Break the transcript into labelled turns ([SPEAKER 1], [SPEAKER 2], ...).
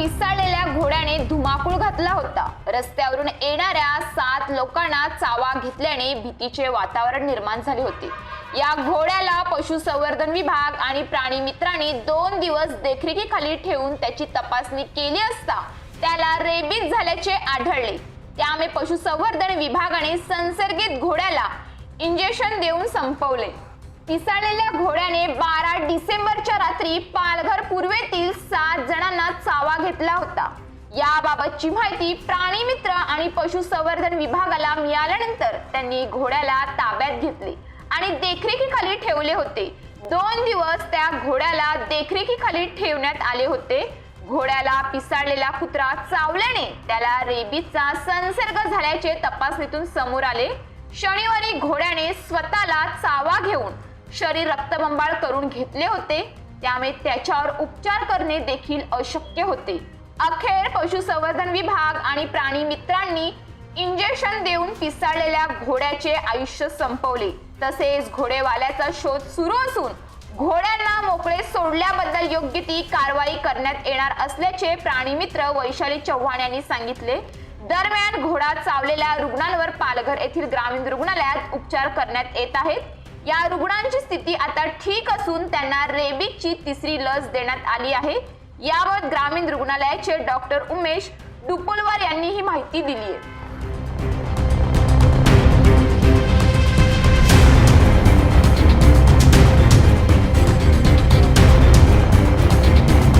[SPEAKER 1] पिसाळलेल्या घोड्याने धुमाकूळ घातला होता. रस्त्यावरून येणाऱ्या सात लोकांना चावा घेतल्याने भीतीचे वातावरण निर्माण झाले होते. या घोड्याला पशुसंवर्धन विभाग आणि प्राणी मित्रांनी दोन दिवस देखरेखीखाली ठेवून त्याची तपासणी केली असता त्याला रेबीज झाल्याचे आढळले. त्यामुळे पशुसंवर्धन विभागाने संसर्गित घोड्याला इंजेक्शन देऊन संपवले. पिसाळलेल्या घोड्याने बारा डिसेंबरच्या रात्री पालघर पूर्वेतील चावा घेतला होता. याबाबतची माहिती प्राणी मित्र आणि पशुसंवर्धन विभागाला मिळाल्यानंतर त्यांनी घोड्याला ताब्यात घेतले आणि देखरेखीखाली ठेवले होते. दोन दिवस त्या घोड्याला देखरेखीखाली ठेवण्यात आले होते. घोड्याला पिसाळलेला कुत्रा चावल्याने त्याला रेबीजचा संसर्ग झाल्याचे तपासणीतून समोर आले. शनिवारी घोड्याने स्वतःला चावा घेऊन शरीर रक्तबंबाळ करून घेतले होते. त्यामुळे त्याच्यावर उपचार करणे देखील अशक्य होते. अखेर पशुसंवर्धन विभाग आणि प्राणी मित्रांनी इंजेक्शन देऊन पिसाळलेल्या घोड्याचे आयुष्य संपवले. तसेच घोडेवाल्याचा शोध सुरू असून घोड्यांना मोकळे सोडल्याबद्दल योग्य ती कारवाई करण्यात येणार असल्याचे प्राणी मित्र वैशाली चव्हाण यांनी सांगितले. दरम्यान घोडा चावलेल्या रुग्णांवर पालघर येथील ग्रामीण रुग्णालयात उपचार करण्यात येत आहेत. या रुग्णांची स्थिती आता ठीक असून त्यांना रेबीजची तिसरी लस देण्यात आली आहे. याबाबत ग्रामीण रुग्णालयाचे डॉक्टर उमेश डुपुलवार यांनी ही माहिती दिली आहे.